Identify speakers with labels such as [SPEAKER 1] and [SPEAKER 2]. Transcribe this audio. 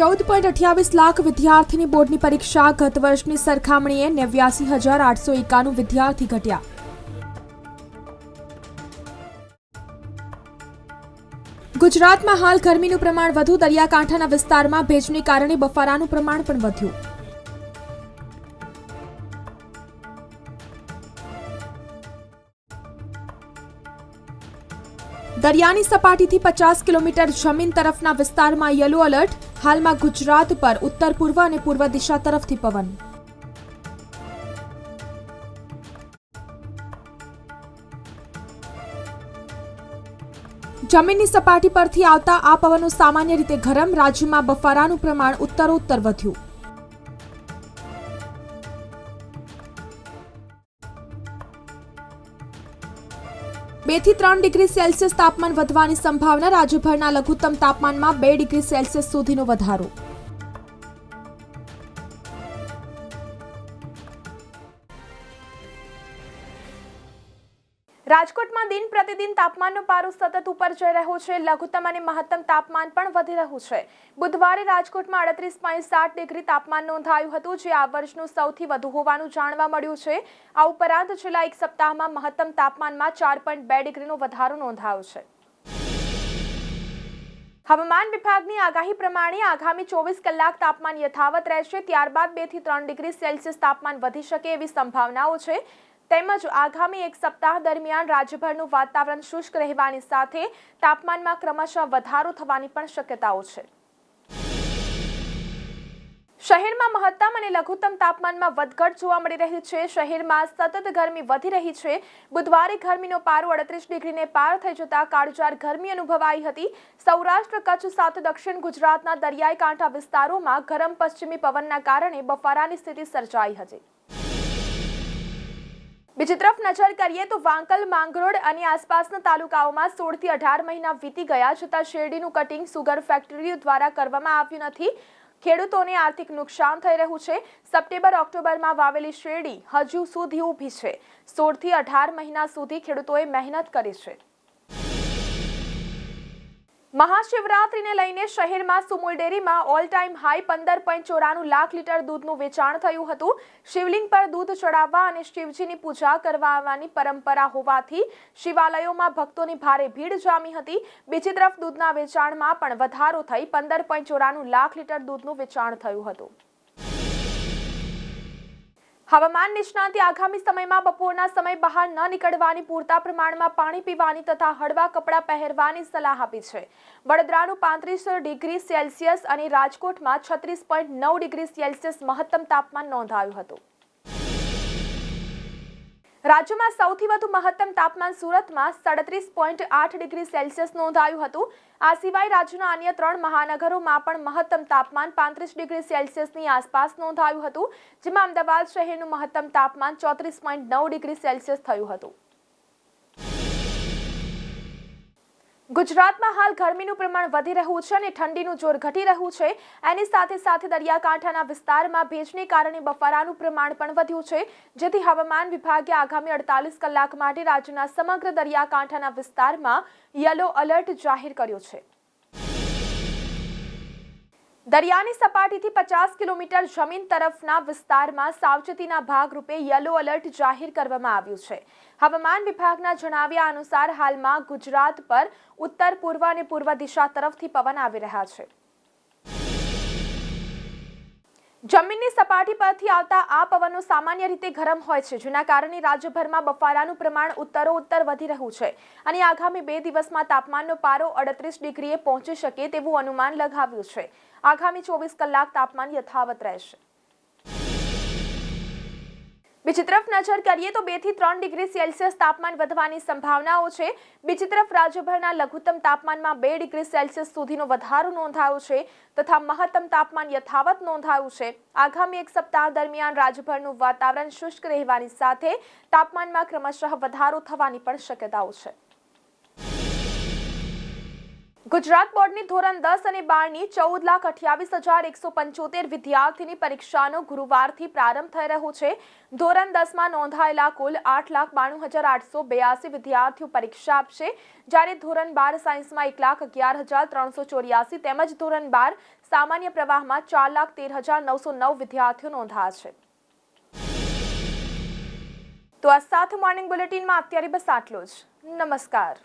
[SPEAKER 1] ચૌદ પોઈન્ટ અઠ્યાવીસ લાખ વિદ્યાર્થીની બોર્ડની પરીક્ષા ગત વર્ષની સરખામણીએ નેવ્યાસી હજાર આઠસો એકાણું વિદ્યાર્થી ઘટ્યા. ગુજરાતમાં હાલ ગરમીનું પ્રમાણ વધુ, દરિયાકાંઠાના વિસ્તારમાં ભેજને કારણે બફારાનું પ્રમાણ પણ વધ્યું. દરિયાની સપાટીથી પચાસ કિલોમીટર જમીન તરફના વિસ્તારમાં યલો એલર્ટ હાલમાં ગુજરાત પર ઉત્તર પૂર્વ અને પૂર્વ દિશા તરફથી પવન. જમીનની સપાટી પરથી આવતા આ પવનો સામાન્ય રીતે ગરમ, રાજ્યમાં બફારાનું પ્રમાણ ઉત્તરોત્તર વધ્યું. બેથી ત્રણ ડિગ્રી સેલ્સિયસ તાપમાન વધવાની સંભાવના રાજ્યભરના લઘુત્તમ તાપમાનમાં બે ડિગ્રી સેલ્સિયસ સુધીનો વધારો. રાજકોટમાં દિન પ્રતિદિન તાપમાનનો પારો સતત ઉપર જઈ રહ્યો છે. લઘુત્તમ અને મહત્તમ તાપમાન પણ વધી રહ્યું છે. બુધવારે રાજકોટમાં અડત્રીસ પોઈન્ટ સાત ડિગ્રી તાપમાન નોંધાયું હતું, જે આ વર્ષનું સૌથી વધુ હોવાનું જાણવા મળ્યું છે. આ ઉપરાંત છેલ્લા એક સપ્તાહમાં મહત્તમ તાપમાનમાં ચાર પોઈન્ટ બે ડિગ્રીનો વધારો નોંધાયો છે. હવામાન વિભાગની આગાહી પ્રમાણે આગામી ચોવીસ કલાક તાપમાન યથાવત રહેશે. ત્યારબાદ બેથી ત્રણ ડિગ્રી સેલ્સિયસ તાપમાન વધી શકે એવી સંભાવનાઓ છે. તેમજ આગામી એક સપ્તાહ દરમિયાન રાજ્યભરનું વાતાવરણ શુષ્ક રહેવાની સાથે તાપમાનમાં ક્રમશઃ વધારો થવાની પણ શક્યતાઓ છે. શહેરમાં મહત્તમ અને લઘુત્તમ તાપમાનમાં વધઘટ જોવા મળી રહી છે. શહેરમાં સતત ગરમી વધી રહી છે. બુધવારે ગરમીનો પારો અડત્રીસ ડિગ્રીને પાર થઈ જતા કાળજાર ગરમી અનુભવાઈ હતી. સૌરાષ્ટ્ર, કચ્છ સાથે દક્ષિણ ગુજરાતના દરિયાઈ કાંઠા વિસ્તારોમાં ગરમ પશ્ચિમી પવનના કારણે બફારાની સ્થિતિ સર્જાઈ હતી. બીજી તરફ નજર કરીએ તો વાંકલ, માંગરોળ અને આસપાસના તાલુકાઓમાં સોળથી અઢાર મહિના વીતી ગયા છતાં શેરડીનું કટિંગ સુગર ફેક્ટરીઓ દ્વારા કરવામાં આવ્યું નથી. ખેડૂતોને આર્થિક નુકસાન થઈ રહ્યું છે. સપ્ટેમ્બર, ઓક્ટોબરમાં વાવેલી શેરડી હજુ સુધી ઊભી છે. સોળથી અઢાર મહિના સુધી ખેડૂતોએ મહેનત કરી છે. મહાશિવરાત્રીને લઈને શહેરમાં સુમુલ ડેરીમાં ઓલ ટાઈમ હાઈ પંદર પોઈન્ટ ચોરાણું લાખ લીટર દૂધનું વેચાણ થયું હતું. શિવલિંગ પર દૂધ ચડાવવા અને શિવજીની પૂજા કરવા આવવાની પરંપરા હોવાથી શિવાલયોમાં ભક્તોની ભારે ભીડ જામી હતી. બીજી તરફ દૂધના વેચાણમાં પણ વધારો થઈ પંદર પોઈન્ટ ચોરાણું લાખ લીટર દૂધનું વેચાણ થયું હતું. હવામાન નિષ્ણાતે આગામી સમયમાં બપોરના સમય બહાર ન નીકળવાની પૂરતા પ્રમાણમાં પાણી પીવાની તથા હળવા કપડાં પહેરવાની સલાહ આપી છે. વડોદરાનું પાંત્રીસ ડિગ્રી સેલ્સિયસ અને રાજકોટમાં છત્રીસ પોઈન્ટ નવ ડિગ્રી સેલ્સિયસ મહત્તમ તાપમાન નોંધાયું હતું. રાજ્યમાં સૌથી વધુ મહત્તમ તાપમાન સુરતમાં સાડત્રીસ પોઈન્ટ આઠ ડિગ્રી સેલ્સિયસ નોંધાયું હતું. આ સિવાય રાજ્યના અન્ય ત્રણ મહાનગરોમાં પણ મહત્તમ તાપમાન પાંત્રીસ ડિગ્રી સેલ્સિયસની આસપાસ નોંધાયું હતું, જેમાં અમદાવાદ શહેરનું મહત્તમ તાપમાન ચોત્રીસ પોઈન્ટ નવ ડિગ્રી સેલ્સિયસ થયું હતું. ગુજરાતમાં હાલ ગરમીનું પ્રમાણ વધી રહ્યું છે અને ઠંડીનું જોર ઘટી રહ્યું છે. એની સાથે સાથે દરિયાકાંઠાના વિસ્તારમાં ભેજને કારણે બફારાનું પ્રમાણ પણ વધ્યું છે. જેથી હવામાન વિભાગે આગામી અડતાલીસ કલાક માટે રાજ્યના સમગ્ર દરિયાકાંઠાના વિસ્તારમાં યલો એલર્ટ જાહેર કર્યો છે. દરિયાની સપાટીથી પચાસ કિલોમીટર જમીન તરફના વિસ્તારમાં સાવચેતીના ભાગરૂપે યલો એલર્ટ જાહેર કરવામાં આવ્યું છે. હવામાન વિભાગના જણાવ્યા અનુસાર હાલમાં ગુજરાત પર ઉત્તર, પૂર્વ અને પૂર્વ દિશા તરફથી પવન આવી રહ્યા છે. જમીનની સપાટી પરથી આવતા આ પવનો સામાન્ય રીતે ગરમ હોય છે, જેના કારણે રાજ્યભરમાં બફારાનું પ્રમાણ ઉત્તરોત્તર વધી રહ્યું છે અને આગામી બે દિવસમાં તાપમાનનો પારો અડત્રીસ ડિગ્રીએ પહોંચી શકે તેવું અનુમાન લગાવ્યું છે. આગામી ચોવીસ કલાક તાપમાન યથાવત રહેશે. બીજી તરફ નજર કરીએ તો બેથી ત્રણ ડિગ્રી સેલ્સિયસ તાપમાન વધવાની સંભાવનાઓ છે. બીજી તરફ રાજ્યભરના લઘુત્તમ તાપમાનમાં બે ડિગ્રી સેલ્સિયસ સુધીનો વધારો નોંધાયો છે તથા મહત્તમ તાપમાન યથાવત નોંધાયું છે. આગામી એક સપ્તાહ દરમિયાન રાજ્યભરનું વાતાવરણ શુષ્ક રહેવાની સાથે તાપમાનમાં ક્રમશઃ વધારો થવાની પણ શક્યતાઓ છે. ગુજરાત બોર્ડની ધોરણ દસ અને બારની ચૌદ લાખ અઠ્યાવીસ હજાર એકસો પંચોતેર વિદ્યાર્થીની પરીક્ષાનો ગુરુવારથી પ્રારંભ થઈ રહ્યો છે. ધોરણ દસમાં નોંધાયેલા કુલ આઠ લાખ બાણું હજાર આઠસો બેયાસી વિદ્યાર્થીઓ પરીક્ષા આપશે. જ્યારે ધોરણ બાર સાયન્સમાં એક લાખ અગિયાર હજાર ત્રણસો ચોર્યાસી તેમજ ધોરણ બાર સામાન્ય પ્રવાહમાં ચાર લાખ તેર હજાર નવસો નવ વિદ્યાર્થીઓ નોંધાયા છે. તો આ સાથે મોર્નિંગ બુલેટિનમાં અત્યારે બસ આટલો જ. નમસ્કાર.